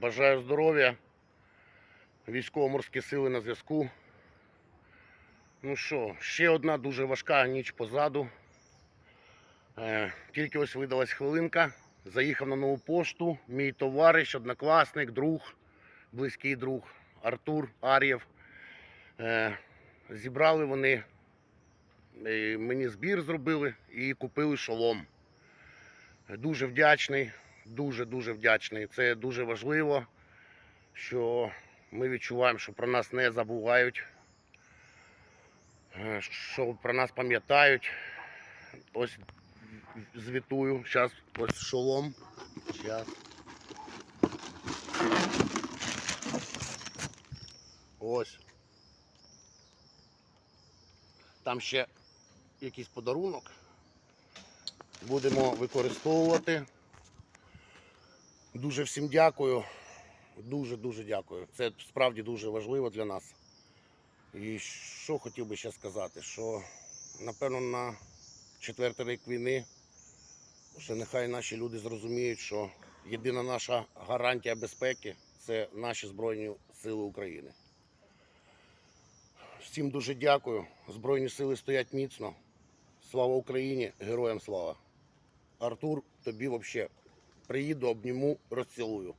Бажаю здоров'я. Військово-морські сили на зв'язку. Ну що, ще одна дуже важка ніч позаду. Е, тільки ось видалась хвилинка. Заїхав на нову пошту. Мій товариш, однокласник, друг, близький друг Артур Ар'єв. Е, зібрали вони, е, мені збір зробили і купили шолом. Дуже вдячний, дуже-дуже вдячний. Це дуже важливо, що ми відчуваємо, що про нас не забувають, е, що про нас пам'ятають. Ось звітую. Зараз ось шолом. Зараз. Ось. Там ще якийсь подарунок. Будемо використовувати. Дуже всім дякую. Дуже-дуже дякую. Це справді дуже важливо для нас. І що хотів би ще сказати, що напевно на четвертий рік війни вже нехай наші люди зрозуміють, що єдина наша гарантія безпеки це наші Збройні Сили України. Всім дуже дякую. Збройні сили стоять міцно. Слава Україні! Героям слава! Артур, тобі взагалі приїду, обніму, розцілую.